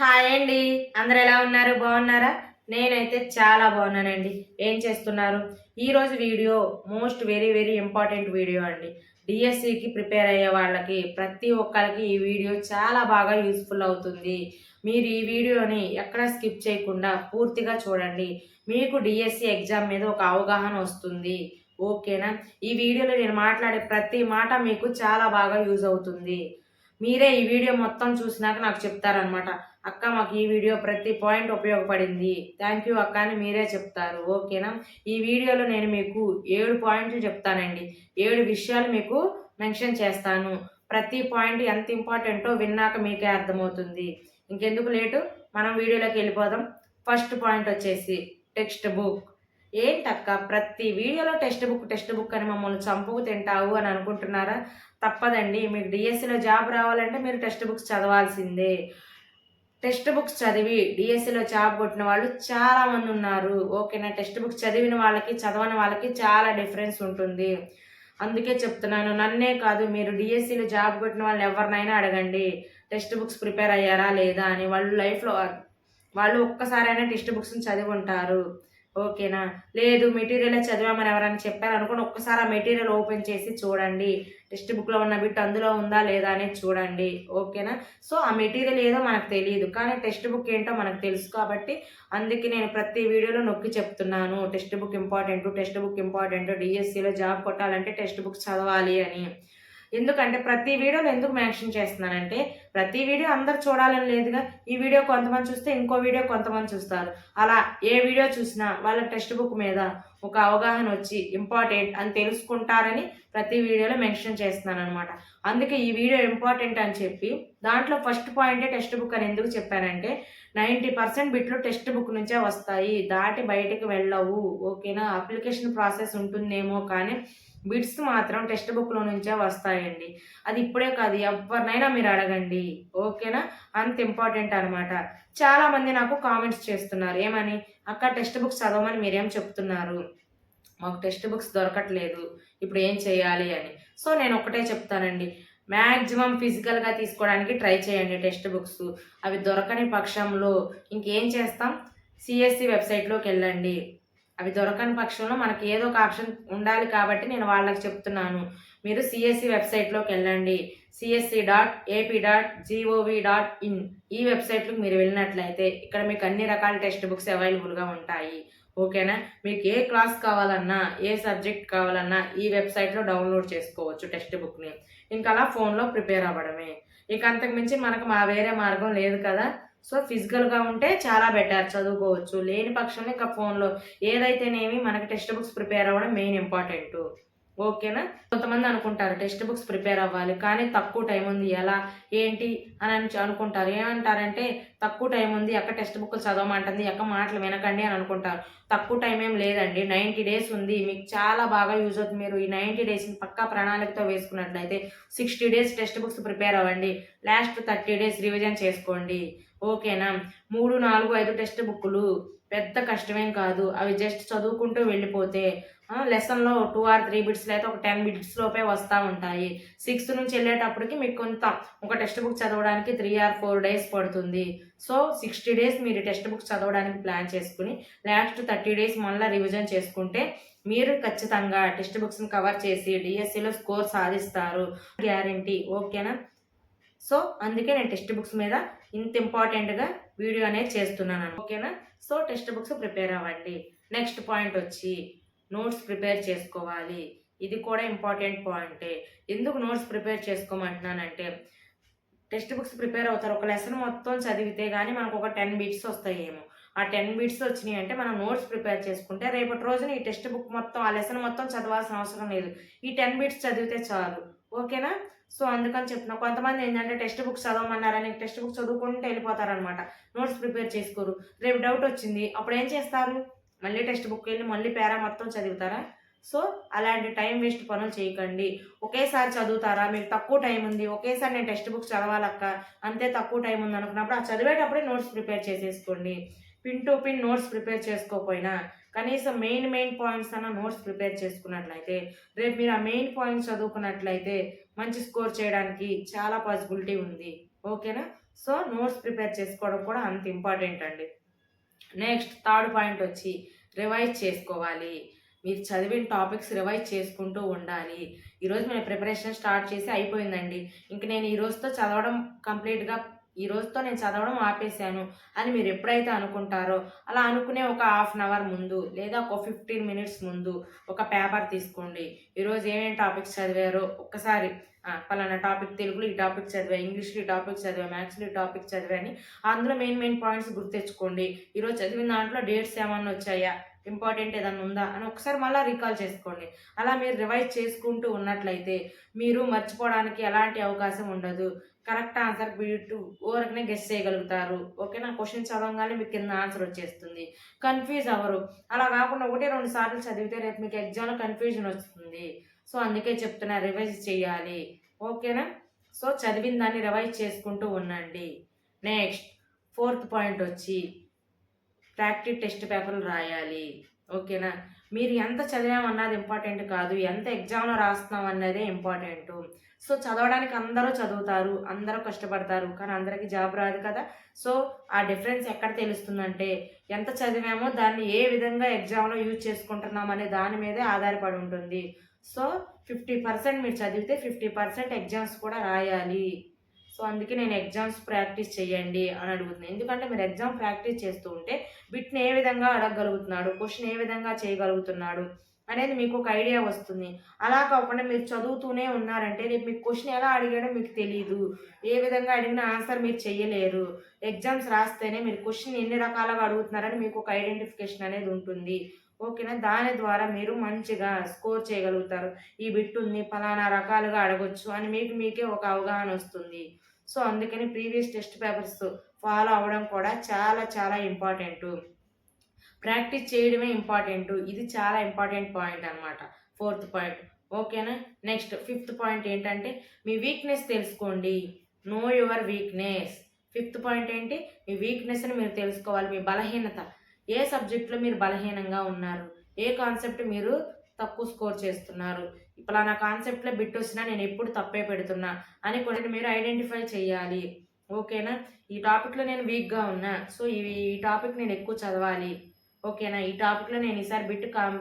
Hi అండి. అందరు ఎలా ఉన్నారు? బాగున్నారా? నేనైతే చాలా బాగున్నానండి. ఏం చేస్తున్నారు? ఈరోజు video most very very important video అండి. డిఎస్సికి ప్రిపేర్ అయ్యే వాళ్ళకి ప్రతి ఒక్కరికి ఈ వీడియో చాలా బాగా యూస్ఫుల్ అవుతుంది. మీరు ఈ వీడియోని ఎక్కడ స్కిప్ చేయకుండా పూర్తిగా చూడండి. మీకు డిఎస్సి ఎగ్జామ్ మీద ఒక అవగాహన వస్తుంది. ఓకేనా? ఈ వీడియోలో నేను మాట్లాడే ప్రతి మాట మీకు చాలా బాగా యూజ్ అవుతుంది. మీరే ఈ వీడియో మొత్తం చూసినాక నాకు చెప్తారనమాట అక్క మాకు ఈ వీడియో ప్రతి పాయింట్ ఉపయోగపడింది. థ్యాంక్ యూ అక్క అని మీరే చెప్తారు. ఓకేనా ఈ వీడియోలో నేను మీకు ఏడు పాయింట్లు చెప్తానండి. ఏడు విషయాలు మీకు మెన్షన్ చేస్తాను. ప్రతి పాయింట్ ఎంత ఇంపార్టెంటో విన్నాక మీకే అర్థమవుతుంది. ఇంకెందుకు లేటు? మనం వీడియోలోకి వెళ్ళిపోదాం. ఫస్ట్ పాయింట్ వచ్చేసి టెక్స్ట్ బుక్ ఏంటక్క ప్రతి వీడియోలో టెక్స్ట్ బుక్ టెక్స్ట్ బుక్ అని మమ్మల్ని చంపుకు తింటావు అని అనుకుంటున్నారా? తప్పదండి. మీకు డిఎస్సిలో జాబ్ రావాలంటే మీరు టెక్స్ట్ బుక్స్ చదవాల్సిందే. టెక్స్ట్ బుక్స్ చదివి డిఎస్సిలో జాబ్ కొట్టిన వాళ్ళు చాలా మంది ఉన్నారు. ఓకేనా? టెక్స్ట్ బుక్స్ చదివిన వాళ్ళకి చదవని వాళ్ళకి చాలా డిఫరెన్స్ ఉంటుంది. అందుకే చెప్తున్నాను నన్నే కాదు మీరు డిఎస్సిలో జాబ్ కొట్టిన వాళ్ళు ఎవరినైనా అడగండి. టెక్స్ట్ బుక్స్ ప్రిపేర్ అయ్యారా లేదా అని వాళ్ళు లైఫ్లో వాళ్ళు ఒక్కసారైనా టెక్స్ట్ బుక్స్ని చదివి ఉంటారు. ఓకేనా? లేదు మెటీరియల్ చదివామని ఎవరైనా చెప్పారు ఒక్కసారి ఆ మెటీరియల్ ఓపెన్ చేసి చూడండి. టెక్స్ట్ బుక్లో ఉన్న బిట్ అందులో ఉందా లేదా అనేది చూడండి. ఓకేనా? సో ఆ మెటీరియల్ ఏదో మనకు తెలియదు కానీ టెక్స్ట్ బుక్ ఏంటో మనకు తెలుసు కాబట్టి అందుకే నేను ప్రతి వీడియోలో నొక్కి చెప్తున్నాను. Textbook important textbook important డిఎస్సిలో జాబ్ కొట్టాలంటే టెక్స్ట్ బుక్ చదవాలి అని. ఎందుకంటే ప్రతి వీడియోలో ఎందుకు మెన్షన్ చేస్తున్నానంటే ప్రతి వీడియో అందరు చూడాలని లేదుగా. ఈ వీడియో కొంతమంది చూస్తే ఇంకో వీడియో కొంతమంది చూస్తారు. అలా ఏ వీడియో చూసినా వాళ్ళ టెక్స్ట్ బుక్ మీద ఒక అవగాహన వచ్చి ఇంపార్టెంట్ అని తెలుసుకుంటారని ప్రతి వీడియోలో మెన్షన్ చేస్తున్నాను అనమాట అందుకే ఈ వీడియో ఇంపార్టెంట్ అని చెప్పి దాంట్లో ఫస్ట్ పాయింటే టెక్స్ట్ బుక్ అని ఎందుకు చెప్పానంటే నైంటీ పర్సెంట్ బిట్లు టెక్స్ట్ బుక్ నుంచే వస్తాయి. దాటి బయటికి వెళ్ళవు. ఓకేనా? అప్లికేషన్ ప్రాసెస్ ఉంటుందేమో కానీ బిట్స్ మాత్రం టెక్స్ట్ బుక్లో నుంచే వస్తాయండి. అది ఇప్పుడే కాదు ఎవరినైనా మీరు అడగండి. ఓకేనా? అంత ఇంపార్టెంట్ అనమాట చాలామంది నాకు కామెంట్స్ చేస్తున్నారు. ఏమని? అక్క టెక్స్ట్ బుక్స్ చదవమని మీరేం చెప్తున్నారు? మాకు టెక్స్ట్ బుక్స్ దొరకట్లేదు. ఇప్పుడు ఏం చేయాలి? అని. సో నేను ఒకటే చెప్తానండి. మ్యాక్సిమం ఫిజికల్గా తీసుకోవడానికి ట్రై చేయండి టెక్స్ట్ బుక్స్. అవి దొరకని పక్షంలో ఇంకేం చేస్తాం? సిఎస్సి వెబ్సైట్లోకి వెళ్ళండి. అవి దొరకని పక్షంలో మనకి ఏదో ఒక ఆప్షన్ ఉండాలి కాబట్టి నేను వాళ్ళకి చెప్తున్నాను. మీరు సిఎస్సి వెబ్సైట్లోకి వెళ్ళండి. CSC dot AP dot GOV dot in ఈ వెబ్సైట్లోకి మీరు వెళ్ళినట్లయితే ఇక్కడ మీకు అన్ని రకాల టెక్స్ట్ బుక్స్ అవైలబుల్గా ఉంటాయి. ఓకేనా? మీకు ఏ క్లాస్ కావాలన్నా ఏ సబ్జెక్ట్ కావాలన్నా ఈ వెబ్సైట్లో డౌన్లోడ్ చేసుకోవచ్చు టెక్స్ట్ బుక్ని ఇంకా అలా ఫోన్లో ప్రిపేర్ అవ్వడమే. ఇక అంతకుమించి మనకు మా వేరే మార్గం లేదు కదా. సో ఫిజికల్గా ఉంటే చాలా బెటర్ చదువుకోవచ్చు. లేని పక్షంలో ఇంకా ఫోన్లో ఏదైతేనేమి మనకి టెక్స్ట్ బుక్స్ ప్రిపేర్ అవ్వడం మెయిన్ ఇంపార్టెంట్ ఓకేనా కొంతమంది అనుకుంటారు టెక్స్ట్ బుక్స్ ప్రిపేర్ అవ్వాలి కానీ తక్కువ టైం ఉంది. ఎలా? ఏంటి? అని అని అనుకుంటారు. ఏమంటారంటే తక్కువ టైం ఉంది ఎక్క టెక్స్ట్ బుక్ చదవమంటుంది ఎక్క మాటలు వినకండి అని అనుకుంటారు. తక్కువ టైం ఏం లేదండి. నైంటీ డేస్ ఉంది. మీకు చాలా బాగా యూజ్ అవుతుంది మీరు ఈ నైంటీ డేస్ని పక్కా ప్రణాళికతో వేసుకున్నట్లయితే sixty days textbooks prepare అవ్వండి. లాస్ట్ థర్టీ డేస్ రివిజన్ చేసుకోండి. ఓకేనా? మూడు నాలుగు ఐదు టెక్స్ట్ బుక్లు పెద్ద కష్టమేం కాదు. అవి జస్ట్ చదువుకుంటూ వెళ్ళిపోతే లెసన్లో టూ ఆర్ త్రీ బిట్స్ అయితే ఒక టెన్ బిట్స్ లోపే వస్తూ ఉంటాయి. సిక్స్త్ నుంచి వెళ్ళేటప్పటికి మీకు కొంత ఒక టెక్స్ట్ బుక్ చదవడానికి త్రీ ఆర్ ఫోర్ డేస్ పడుతుంది. సో సిక్స్టీ డేస్ మీరు టెక్స్ట్ బుక్ చదవడానికి ప్లాన్ చేసుకుని లాస్ట్ థర్టీ డేస్ మళ్ళీ రివిజన్ చేసుకుంటే మీరు ఖచ్చితంగా టెక్స్ట్ బుక్స్ని కవర్ చేసి డిఎస్సిలో స్కోర్ సాధిస్తారు. గ్యారంటీ. ఓకేనా? సో అందుకే నేను టెక్స్ట్ బుక్స్ మీద ఇంత ఇంపార్టెంట్గా వీడియో అనేది చేస్తున్నాను. ఓకేనా? సో టెక్స్ట్ బుక్స్ ప్రిపేర్ అవ్వండి. నెక్స్ట్ పాయింట్ వచ్చి నోట్స్ ప్రిపేర్ చేసుకోవాలి. ఇది కూడా ఇంపార్టెంట్ పాయింటే. ఎందుకు నోట్స్ ప్రిపేర్ చేసుకోమంటున్నానంటే టెక్స్ట్ బుక్స్ ప్రిపేర్ అవుతారు. ఒక లెసన్ మొత్తం చదివితే కానీ మనకు ఒక టెన్ బిట్స్ వస్తాయేమో. ఆ టెన్ బిట్స్ వచ్చినాయి అంటే మనం నోట్స్ ప్రిపేర్ చేసుకుంటే రేపటి రోజున ఈ టెక్స్ట్ బుక్ మొత్తం ఆ లెసన్ మొత్తం చదవాల్సిన అవసరం లేదు. ఈ టెన్ బిట్స్ చదివితే చాలు. ఓకేనా? సో అందుకని చెప్తున్నా కొంతమంది ఏంటంటే టెక్స్ట్ బుక్స్ చదవమన్నారని టెక్స్ట్ బుక్ చదువుకుంటూ వెళ్ళిపోతారనమాట నోట్స్ ప్రిపేర్ చేసుకోరు. రేపు డౌట్ వచ్చింది అప్పుడు ఏం చేస్తారు? మళ్ళీ టెక్స్ట్ బుక్ వెళ్ళి మళ్ళీ పేరా మొత్తం చదువుతారా? సో అలాంటి టైం వేస్ట్ పనులు చేయకండి. ఒకేసారి చదువుతారా? మీకు తక్కువ టైం ఉంది. ఒకేసారి నేను టెక్స్ట్ బుక్ చదవాలక్క. అంతే తక్కువ టైం ఉంది అనుకున్నప్పుడు ఆ చదివేటప్పుడే నోట్స్ ప్రిపేర్ చేసేసుకోండి. Pin to pin notes prepare చేసుకోకపోయినా కనీసం మెయిన్ మెయిన్ పాయింట్స్ అన్న నోట్స్ ప్రిపేర్ చేసుకున్నట్లయితే రేపు మీరు ఆ మెయిన్ పాయింట్స్ చదువుకున్నట్లయితే మంచి స్కోర్ చేయడానికి చాలా పాసిబిలిటీ ఉంది. ఓకేనా? సో నోట్స్ ప్రిపేర్ చేసుకోవడం కూడా అంత ఇంపార్టెంట్ అండి. నెక్స్ట్ థర్డ్ పాయింట్ వచ్చి రివైజ్ చేసుకోవాలి. మీరు చదివిన టాపిక్స్ రివైజ్ చేసుకుంటూ ఉండాలి. ఈరోజు మేము ప్రిపరేషన్ స్టార్ట్ చేసి అయిపోయిందండి. ఇంక నేను ఈ రోజుతో చదవడం కంప్లీట్గా ఈ రోజుతో నేను చదవడం ఆపేశాను అని మీరు ఎప్పుడైతే అనుకుంటారో అలా అనుకునే ఒక హాఫ్ అన్ అవర్ ముందు లేదా ఒక ఫిఫ్టీన్ మినిట్స్ ముందు ఒక పేపర్ తీసుకోండి. ఈరోజు ఏమేమి టాపిక్స్ చదివారో ఒక్కసారి పలానా టాపిక్ తెలుగులో ఈ టాపిక్ చదివా ఇంగ్లీష్లో ఈ టాపిక్ చదివా మ్యాథ్స్లో ఈ టాపిక్ చదివా అని అందులో మెయిన్ మెయిన్ పాయింట్స్ గుర్తెచ్చుకోండి ఈరోజు చదివిన దాంట్లో డేట్స్ ఏమన్నా వచ్చాయా? ఇంపార్టెంట్ ఏదన్నా ఉందా? అని ఒకసారి మళ్ళీ రికాల్ చేసుకోండి. అలా మీరు రివైజ్ చేసుకుంటూ ఉన్నట్లయితే మీరు మర్చిపోవడానికి ఎలాంటి అవకాశం ఉండదు. Correct answer B two. ఓరకనే guess చేయగలుగుతారు. ఓకేనా? క్వశ్చన్ చదవగానే మీకు కింద ఆన్సర్ వచ్చేస్తుంది. కన్ఫ్యూజ్ అవ్వరు. అలా కాకుండా ఒకటి రెండు సార్లు చదివితే రేపు మీకు ఎగ్జామ్లో కన్ఫ్యూజన్ వస్తుంది. సో అందుకే చెప్తున్నా రివైజ్ చేయాలి. ఓకేనా? సో చదివిన దాన్ని రివైజ్ చేసుకుంటూ ఉండండి. నెక్స్ట్ ఫోర్త్ పాయింట్ వచ్చి ప్రాక్టీస్ టెస్ట్ పేపర్లు రాయాలి. ఓకేనా? మీరు ఎంత చదివామన్నది ఇంపార్టెంట్ కాదు. ఎంత ఎగ్జామ్లో రాస్తున్నాం అన్నదే ఇంపార్టెంట్. సో చదవడానికి అందరూ చదువుతారు అందరూ కష్టపడతారు కానీ అందరికీ జాబ్ రాదు కదా. సో ఆ డిఫరెన్స్ ఎక్కడ తెలుస్తుందంటే ఎంత చదివామో దాన్ని ఏ విధంగా ఎగ్జామ్లో యూజ్ చేసుకుంటున్నాం అనే దాని మీదే ఆధారపడి ఉంటుంది. సో ఫిఫ్టీ పర్సెంట్ మీరు చదివితే ఫిఫ్టీ పర్సెంట్ ఎగ్జామ్స్ కూడా రాయాలి. సో అందుకే నేను ఎగ్జామ్స్ ప్రాక్టీస్ చేయండి అని అడుగుతున్నాను ఎందుకంటే మీరు ఎగ్జామ్ ప్రాక్టీస్ చేస్తూ ఉంటే బిట్ని ఏ విధంగా అడగగలుగుతున్నాడు క్వశ్చన్ ఏ విధంగా చేయగలుగుతున్నాడు అనేది మీకు ఒక ఐడియా వస్తుంది. అలా కాకుండా మీరు చదువుతూనే ఉన్నారంటే రేపు మీకు క్వశ్చన్ ఎలా అడిగాడో మీకు తెలియదు ఏ విధంగా అడిగిన ఆన్సర్ మీరు చేయలేరు ఎగ్జామ్స్ రాస్తేనే మీరు క్వశ్చన్ ఎన్ని రకాలుగా అడుగుతున్నారని మీకు ఒక ఐడెంటిఫికేషన్ అనేది ఉంటుంది. ఓకేనా దాని ద్వారా మీరు మంచిగా స్కోర్ చేయగలుగుతారు. ఈ బిట్ ఉంది ఫలానా రకాలుగా అడగొచ్చు అని మీకు మీకే ఒక అవగాహన వస్తుంది. సో అందుకని ప్రీవియస్ టెస్ట్ పేపర్స్ ఫాలో అవ్వడం కూడా చాలా చాలా ఇంపార్టెంట్. ప్రాక్టీస్ చేయడమే ఇంపార్టెంట్. ఇది చాలా ఇంపార్టెంట్ పాయింట్ అనమాట ఫోర్త్ పాయింట్. ఓకేనా? నెక్స్ట్ ఫిఫ్త్ పాయింట్ ఏంటంటే మీ వీక్నెస్ తెలుసుకోండి. Know your weakness. Fifth point ఏంటి? మీ వీక్నెస్ని మీరు తెలుసుకోవాలి. మీ బలహీనత. ఏ సబ్జెక్ట్లో మీరు బలహీనంగా ఉన్నారు? ఏ కాన్సెప్ట్ మీరు తక్కువ స్కోర్ చేస్తున్నారు? పలానా కాన్సెప్ట్లో బిట్ వచ్చినా నేను ఎప్పుడు తప్పే పెడుతున్నా అని కొన్ని మీరు ఐడెంటిఫై చేయాలి. ఓకేనా? ఈ టాపిక్లో నేను వీక్గా ఉన్నా సో ఈ ఈ టాపిక్ నేను ఎక్కువ చదవాలి. ఓకేనా? ఈ టాపిక్లో నేను ఈసారి బిట్ కాం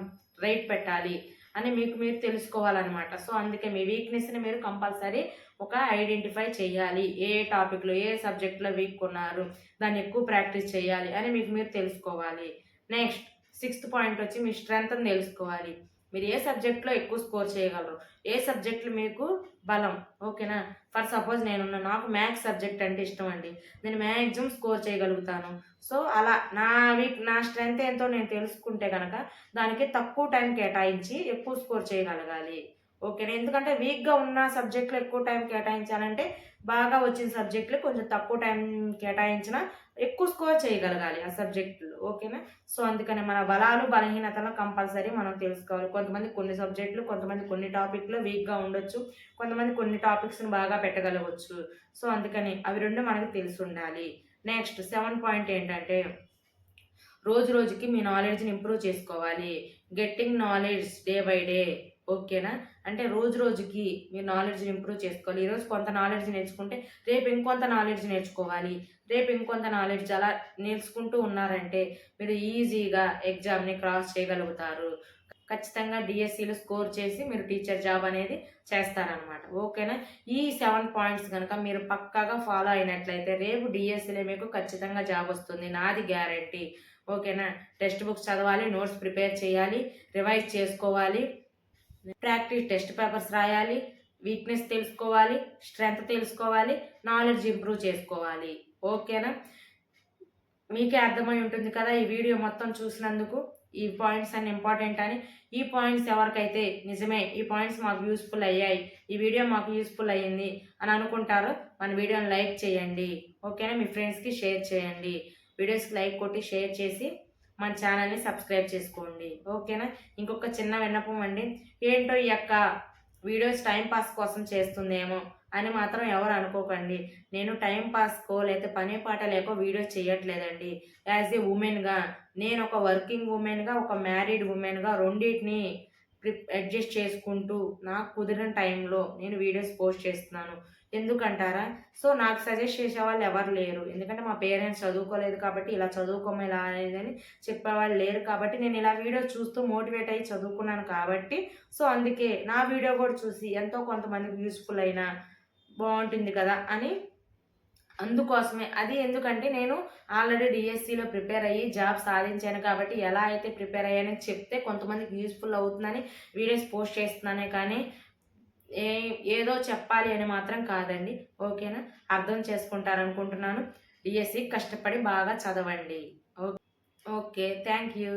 రైట్ పెట్టాలి. అని మీకు మీరు తెలుసుకోవాలన్నమాట. సో అందుకే మీ వీక్నెస్ని మీరు కంపల్సరీ ఒక ఐడెంటిఫై చేయాలి. ఏ టాపిక్లో ఏ సబ్జెక్ట్లో వీక్ ఉన్నారు దాన్ని ఎక్కువ ప్రాక్టీస్ చేయాలి అని మీకు మీరు తెలుసుకోవాలి. నెక్స్ట్ సిక్స్త్ పాయింట్ వచ్చి మీ స్ట్రెంగ్త్ని తెలుసుకోవాలి. మీరు ఏ సబ్జెక్ట్లో ఎక్కువ స్కోర్ చేయగలరు? ఏ సబ్జెక్టులు మీకు బలం? ఓకేనా? ఫర్ సపోజ్ నేను నాకు మ్యాథ్స్ సబ్జెక్ట్ అంటే ఇష్టం అండి. నేను మ్యాక్సిమం స్కోర్ చేయగలుగుతాను. సో అలా నా వీక్ నా స్ట్రెంగ్త్ ఎంతో నేను తెలుసుకుంటే కనుక దానికి తక్కువ టైం కేటాయించి ఎక్కువ స్కోర్ చేయగలగాలి. ఓకేనా? ఎందుకంటే వీక్గా ఉన్న సబ్జెక్టులు ఎక్కువ టైం కేటాయించాలంటే బాగా వచ్చిన సబ్జెక్టులు కొంచెం తక్కువ టైం కేటాయించినా ఎక్కువ స్కోర్ చేయగలగాలి ఆ సబ్జెక్టు ఓకేనా? సో అందుకని మన బలాలు బలహీనతలు కంపల్సరీ మనం తెలుసుకోవాలి. కొంతమంది కొన్ని సబ్జెక్టులు కొంతమంది కొన్ని టాపిక్లో వీక్గా ఉండొచ్చు. కొంతమంది కొన్ని టాపిక్స్ని బాగా పెట్టగలవచ్చు. సో అందుకని అవి రెండు మనకు తెలిసి ఉండాలి. నెక్స్ట్ సెవెన్ పాయింట్ ఏంటంటే రోజు రోజుకి మీ నాలెడ్జ్ని ఇంప్రూవ్ చేసుకోవాలి. Getting knowledge day by day. ఓకేనా? అంటే రోజు రోజుకి మీరు నాలెడ్జ్ని ఇంప్రూవ్ చేసుకోవాలి. ఈరోజు కొంత నాలెడ్జ్ నేర్చుకుంటే రేపు ఇంకొంత నాలెడ్జ్ నేర్చుకోవాలి. రేపు ఇంకొంత నాలెడ్జ్ అలా నేర్చుకుంటూ ఉన్నారంటే మీరు ఈజీగా ఎగ్జామ్ని క్రాస్ చేయగలుగుతారు. ఖచ్చితంగా డిఎస్సిలో స్కోర్ చేసి మీరు టీచర్ జాబ్ అనేది చేస్తారనమాట ఓకేనా? ఈ సెవెన్ పాయింట్స్ కనుక మీరు పక్కాగా ఫాలో అయినట్లయితే రేపు డిఎస్సిలో మీకు ఖచ్చితంగా జాబ్ వస్తుంది. నాది గ్యారంటీ ఓకేనా? టెక్స్ట్ బుక్స్ చదవాలి నోట్స్ ప్రిపేర్ చేయాలి రివైజ్ చేసుకోవాలి. ప్రాక్టీస్ టెస్ట్ పేపర్స్ రాయాలి వీక్నెస్ తెలుసుకోవాలి స్ట్రెంగ్త్ తెలుసుకోవాలి నాలెడ్జ్ ఇంప్రూవ్ చేసుకోవాలి. ఓకేనా? మీకే అర్థమై ఉంటుంది కదా ఈ వీడియో మొత్తం చూసినందుకు ఈ పాయింట్స్ అన్ని ఇంపార్టెంట్ అని. ఈ పాయింట్స్ ఎవరికైతే నిజమే ఈ పాయింట్స్ మాకు యూస్ఫుల్ అయ్యాయి ఈ వీడియో మాకు యూస్ఫుల్ అయ్యింది అని అనుకుంటారో మన వీడియోని లైక్ చేయండి. ఓకేనా? మీ ఫ్రెండ్స్కి షేర్ చేయండి. వీడియోస్కి లైక్ కొట్టి షేర్ చేసి మన ఛానల్ని సబ్స్క్రైబ్ చేసుకోండి. ఓకేనా? ఇంకొక చిన్న విన్నపం అండి. ఏంటో ఈ యొక్క వీడియోస్ టైంపాస్ కోసం చేస్తుందేమో అని మాత్రం ఎవరు అనుకోకండి. నేను టైం పాస్కో లేకపోతే పని పాట లేకో వీడియోస్ చేయట్లేదండి యాజ్ ఏ ఉమెన్గా నేను ఒక వర్కింగ్ ఉమెన్గా ఒక మ్యారీడ్ ఉమెన్గా రెండింటిని అడ్జస్ట్ చేసుకుంటూ నాకు కుదిరిన టైంలో నేను వీడియోస్ పోస్ట్ చేస్తున్నాను. ఎందుకంటారా? సో నాకు సజెస్ట్ చేసే వాళ్ళు ఎవరు లేరు. ఎందుకంటే మా పేరెంట్స్ చదువుకోలేదు కాబట్టి ఇలా చదువుకోమ ఇలా అనేదని చెప్పేవాళ్ళు లేరు కాబట్టి నేను ఇలా వీడియో చూస్తూ మోటివేట్ అయ్యి చదువుకున్నాను కాబట్టి సో అందుకే నా వీడియో కూడా చూసి ఎంతో కొంతమందికి యూస్ఫుల్ అయినా బాగుంటుంది కదా అని అందుకోసమే. అది ఎందుకంటే నేను ఆల్రెడీ డిఎస్సిలో ప్రిపేర్ అయ్యి జాబ్ సాధించాను కాబట్టి ఎలా అయితే ప్రిపేర్ అయ్యానని చెప్తే కొంతమందికి యూస్ఫుల్ అవుతుందని వీడియోస్ పోస్ట్ చేస్తున్నానే కానీ ఏ ఏదో చెప్పాలి అని మాత్రం కాదండి. ఓకేనా? అర్థం చేసుకుంటారనుకుంటున్నాను. డిఎస్సి కష్టపడి బాగా చదవండి. ఓకే. Thank you.